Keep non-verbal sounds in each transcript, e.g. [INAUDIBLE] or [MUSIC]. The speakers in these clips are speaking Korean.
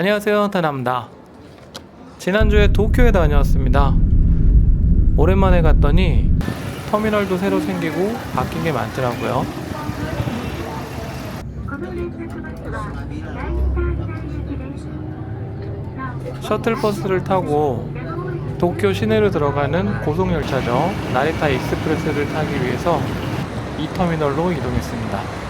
안녕하세요 태남다. 지난주에 도쿄에 다녀왔습니다. 오랜만에 갔더니 터미널도 새로 생기고 바뀐 게 많더라고요. 셔틀버스를 타고 도쿄 시내로 들어가는 고속열차죠. 나리타 익스프레스를 타기 위해서 이 터미널로 이동했습니다.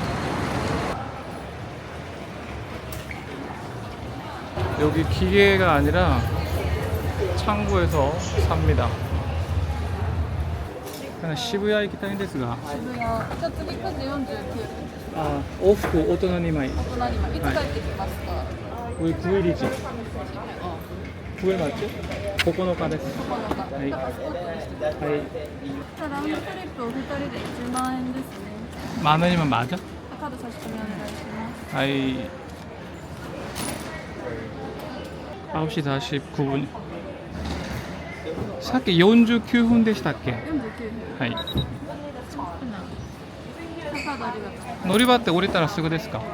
여기 기계가 아니라 창구에서 삽니다 그냥 시부야行きたいんですが渋谷じゃあ次9時49分あ往復大人2枚大人に今いつ帰ってきますか、 우리 9일이죠 あ 9일 맞죠? 9日です9日、はいだからスポットにしてくださいはいじゃあラウンドトリップお二人で1万円ですね 만 원이면 맞아? カード差し込みお願いします 아이 青木田市区分さっき49分でしたっけはい乗り場って降りたらすぐですかは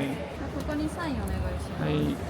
いはい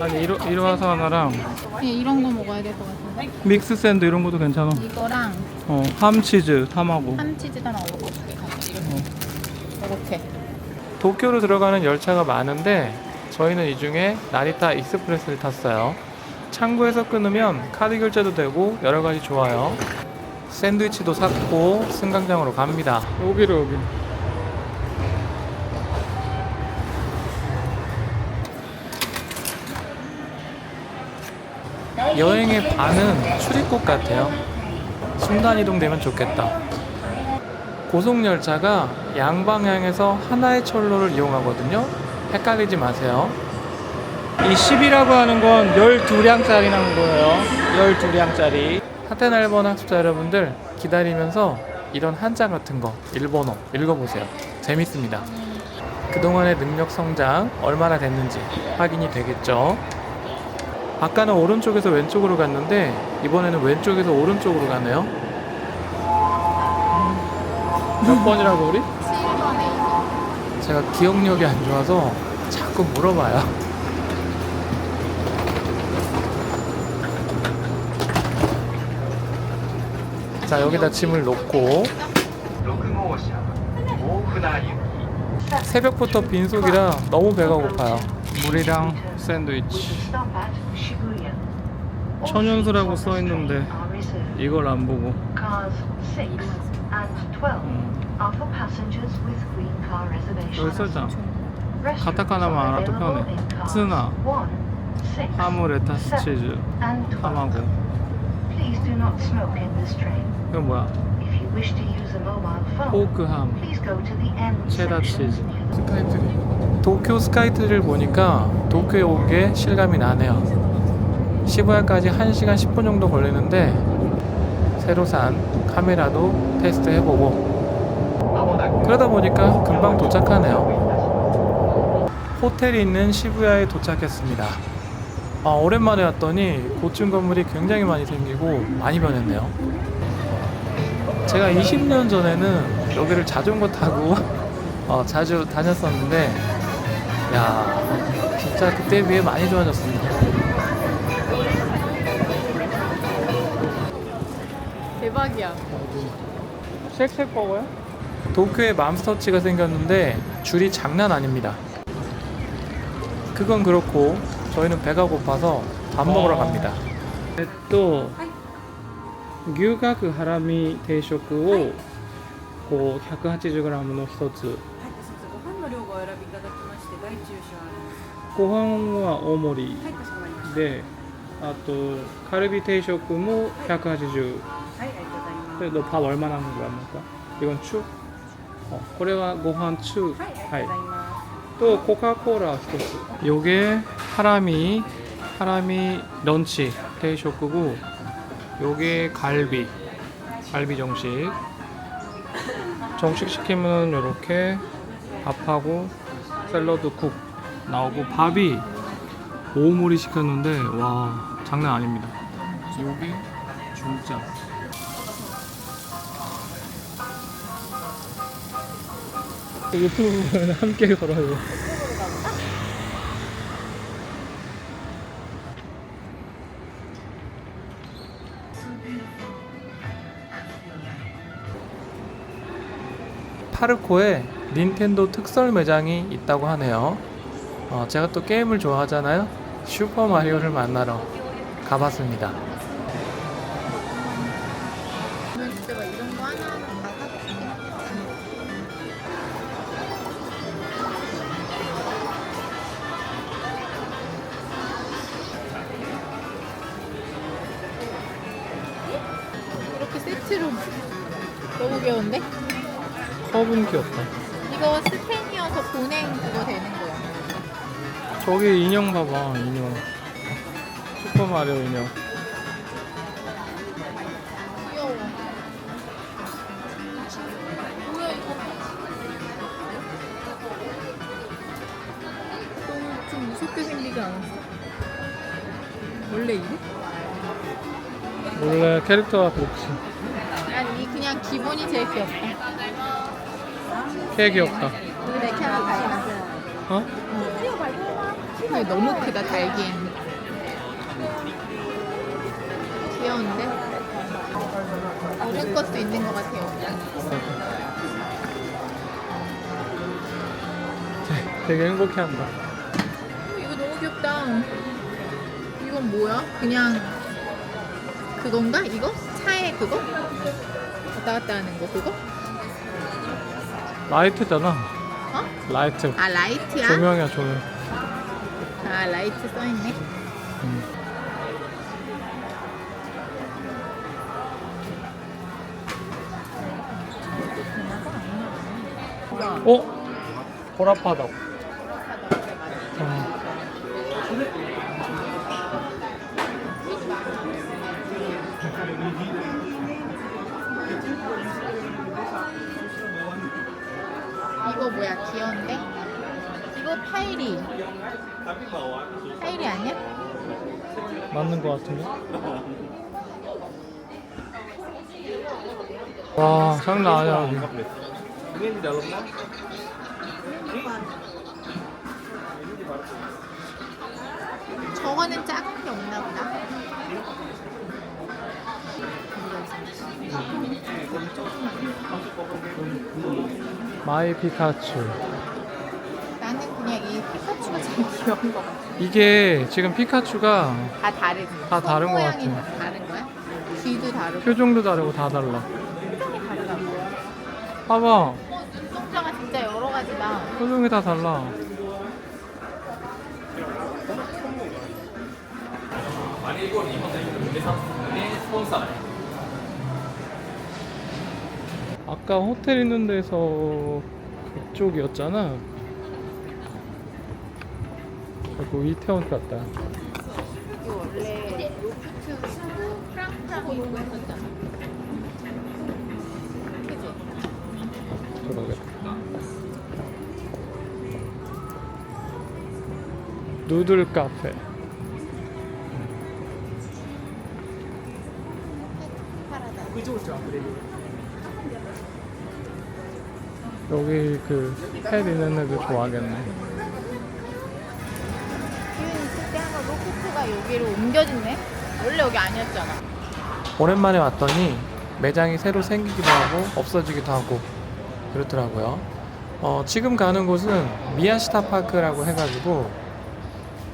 아니 이로, 이로와사 하나랑 예, 이런 거 먹어야 될 것 같은데 믹스 샌드 이런 것도 괜찮아 이거랑 어, 함치즈, 탐하고 한치즈랑 먹어볼게 이렇게 도쿄로 들어가는 열차가 많은데 저희는 이 중에 나리타 익스프레스를 탔어요. 창구에서 끊으면 카드 결제도 되고 여러 가지 좋아요. 샌드위치도 샀고 승강장으로 갑니다. 여기로 여기. 여행의 반은 출입국 같아요. 순간 이동되면 좋겠다. 고속열차가 양방향에서 하나의 철로를 이용하거든요. 헷갈리지 마세요. 이 10이라고 하는 건 12량짜리라는 거예요. 12량짜리. 하테날번 학습자 여러분들 기다리면서 이런 한자 같은 거 일본어 읽어보세요. 재밌습니다. 그동안의 능력 성장 얼마나 됐는지 확인이 되겠죠. 아까는 오른쪽에서 왼쪽으로 갔는데 이번에는 왼쪽에서 오른쪽으로 가네요. 몇 번이라고 우리? 7번에 제가 기억력이 안 좋아서 자꾸 물어봐요. 자 여기다 짐을 놓고 새벽부터 빈속이라 너무 배가 고파요. 물이랑 샌드위치. 천연수라고 써 있는데 이걸 안 보고. Cars 6 and 12 음, are for passengers with green car 여기. 써있잖아. 가타카나만 알아도 편해. in carsツナ, 1, 6, 하무, 레타스, 치즈, and 12. 하마고. 이건 뭐야? 포크함. 체다 치즈. 스카이트리. 도쿄 스카이트리를 보니까 도쿄에 온 게 실감이 나네요. 시부야까지 1시간 10분 정도 걸리는데 새로 산 카메라도 테스트 해보고 그러다 보니까 금방 도착하네요. 호텔이 있는 시부야에 도착했습니다. 아, 오랜만에 왔더니 고층 건물이 굉장히 많이 생기고 많이 변했네요. 제가 20년 전에는 여기를 자전거 타고 [LAUGHS] 어, 자주 다녔었는데 야 진짜 그때에 비해 많이 좋아졌습니다 대박이야 쉑쉑 버거요? 도쿄에 맘스터치가 생겼는데 줄이 장난 아닙니다 그건 그렇고 저희는 배가 고파서 밥 먹으러 갑니다 또牛角 하라미 定食をこう 180g の一つはい、すみません。ご飯の量がお選びいただき まして、大中小あります。ご飯は大盛りはい、かしこまりました。であとカルビ定食も180はい、ありがとうございます。 그래도 밥 얼마나 하는 거야, 뭔가? 이건 추? 어, これはご飯 추. はい、ありがとうございます。 또 코카콜라 요게 하라미 하라미 런치 테이쇼크고 요게 갈비 갈비 정식 정식 시키면 요렇게 밥하고 샐러드 국 나오고 밥이 오물이 시켰는데 와 장난 아닙니다. 요게 중짜. 유튜브는 함께 걸어요. 파르코에 닌텐도 특설 매장이 있다고 하네요. 어, 제가 또 게임을 좋아하잖아요. 슈퍼 마리오를 만나러 가봤습니다. 세트로 너무 귀여운데? 컵은 귀엽다. 이거 스텐이어서 보냉 그거 되는 거야. 저기 인형 봐봐, 인형. 슈퍼 마리오 인형. 귀여워. 뭐야 이거? 너무 좀 무섭게 생기지 않았어? 원래 이래? 원래 캐릭터가 그렇지. 아니 그냥 기본이 제일 귀엽다. 개 귀엽다. 어? 너무 크다 달기엔. 귀여운데? 어른 것도 있는 것 같아요. 되게 행복해한다. 이거 너무 귀엽다. 이건 뭐야? 그냥 그건가? 이거? 차에 그거? 왔다 갔다 하는 거 그거? 라이트잖아. 어? 라이트. 아 라이트야? 조명이야, 조명. 아 라이트 써있네. 어? 보라파덕. 이거 뭐야 귀여운데? 이거 파이리. 파이리 아니야? 맞는 것 같은데? 와, 장난 아니야. 저거는 작은 게 없나 보다. 마이 피카츄. 나는 그냥 이 피카츄가 제일 [LAUGHS] 귀여운 것 같아. 이게 지금 피카츄가 다 다르지? 다 다른 손것 모양이 같아. 다 다른 거야? 귀도 다르고 표정도 다르고 다 달라. 표정이 다르다고. 봐봐. 어, 눈동자가 진짜 여러 가지다. 표정이 다 달라. 아까 호텔 있는 데서 그쪽이었잖아. 그리고 이태원? 그러겠다. 누들 카페. 파라다. 여기 그팻 있는 애들 좋아하겠네. 기운 있을 때 한번 로프트가 여기로 옮겨진네? 원래 여기 아니었잖아. 오랜만에 왔더니 매장이 새로 생기기도 하고 없어지기도 하고 그렇더라고요. 어, 지금 가는 곳은 미야시타 파크라고 해가지고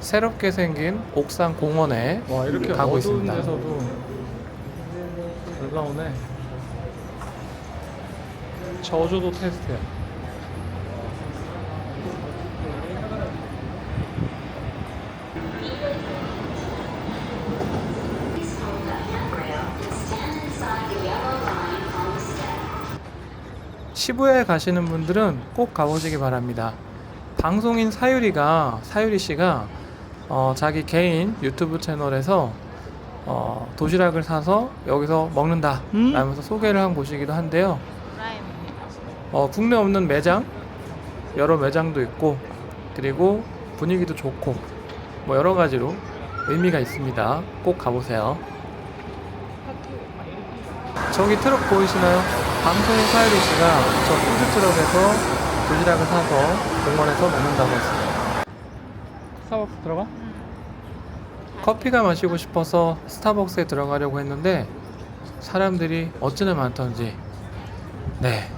새롭게 생긴 옥상 공원에 와 이렇게 가고 어두운 있습니다. 데서도 잘 나오네. 저주도 테스트야. 시부야에 가시는 분들은 꼭 가보시기 바랍니다. 방송인 사유리가 사유리 씨가 어, 자기 개인 유튜브 채널에서 어, 도시락을 사서 여기서 먹는다 라면서 소개를 한 곳이기도 한데요. 어, 국내 없는 매장 여러 매장도 있고 그리고 분위기도 좋고 뭐 여러 가지로 의미가 있습니다. 꼭 가보세요. 저기 트럭 보이시나요? 방송인 사유리 씨가 저 푸드 트럭에서 도시락을 사서 공원에서 먹는다고 했어요. 스타벅스 들어가? 커피가 마시고 싶어서 스타벅스에 들어가려고 했는데 사람들이 어찌나 많던지 네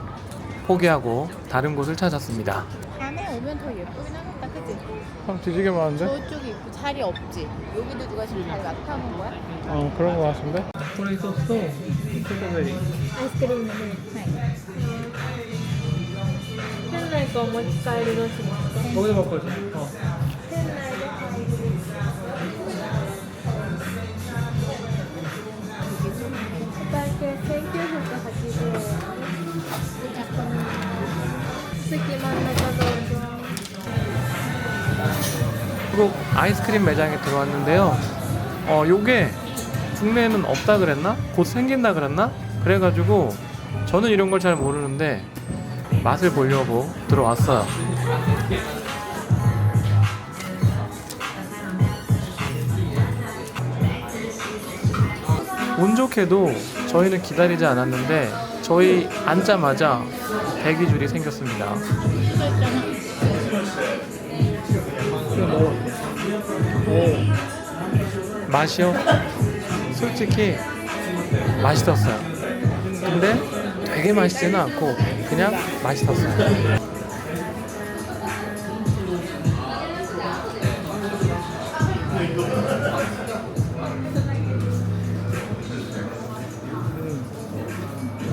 포기하고 다른 곳을 찾았습니다. 밤에 오면 더 예쁘긴 하겠다, 그지? 사람 뒤지게 많은데? 저쪽이 있고 자리 없지. 여기도 누가 지금 자리 맡아놓은 거야? 어 그런 거 같은데?これ있었어 스트로베리 アイスクリームで、店内とお持ち帰りどうしますか 거기서 먹고 있어 어. 그리고 아이스크림 매장에 들어왔는데요. 어, 요게 국내에는 없다 그랬나? 곧 생긴다 그랬나? 그래가지고 저는 이런 걸 잘 모르는데 맛을 보려고 들어왔어요. 운 좋게도 저희는 기다리지 않았는데 저희 앉자마자 대기 줄이 생겼습니다. 맛이요? 솔직히 맛있었어요. 근데 되게 맛있지는 않고 그냥 맛있었어요.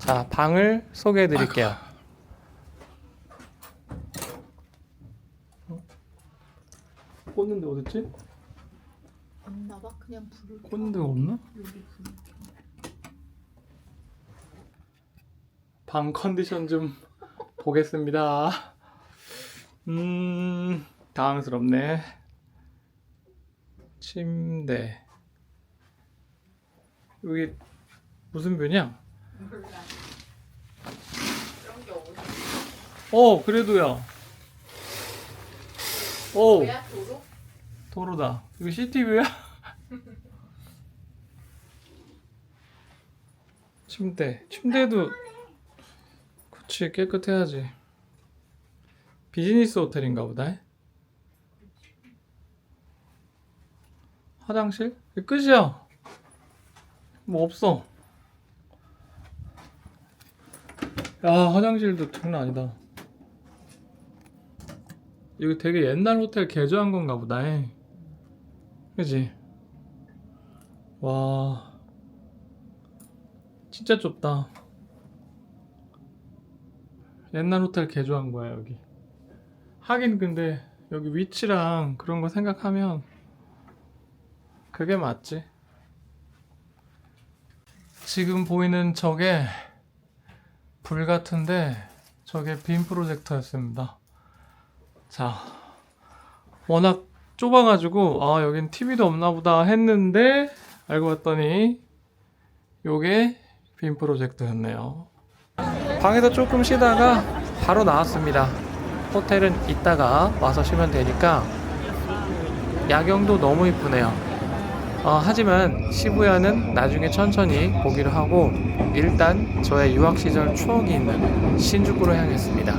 자, 방을 소개해 드릴게요. 꽂는 데 어딨지? 없나 봐. 그냥 불을 꽂는 데가 없나? 방 컨디션 좀 [LAUGHS] 보겠습니다. 음, 당황스럽네. 침대. 여기 무슨 뷰냐? 어, 그래도야. 오, 뭐야? 도로? 도로다. 이거 시티뷰야? [LAUGHS] 침대. 침대도 그치 깨끗해야지. 비즈니스 호텔인가 보다. 화장실? 끝이야. 뭐 없어. 야 화장실도 장난 아니다. 이거 되게 옛날 호텔 개조한 건가 보다. 그지? 와. 진짜 좁다. 옛날 호텔 개조한 거야, 여기. 하긴 근데 여기 위치랑 그런 거 생각하면 그게 맞지. 지금 보이는 저게 불 같은데 저게 빔 프로젝터였습니다. 자, 워낙 좁아가지고 아 여긴 TV도 없나 보다 했는데 알고 봤더니 요게 빔 프로젝터였네요. 방에서 조금 쉬다가 바로 나왔습니다. 호텔은 이따가 와서 쉬면 되니까 야경도 너무 이쁘네요. 어, 하지만 시부야는 나중에 천천히 보기로 하고 일단 저의 유학 시절 추억이 있는 신주쿠로 향했습니다.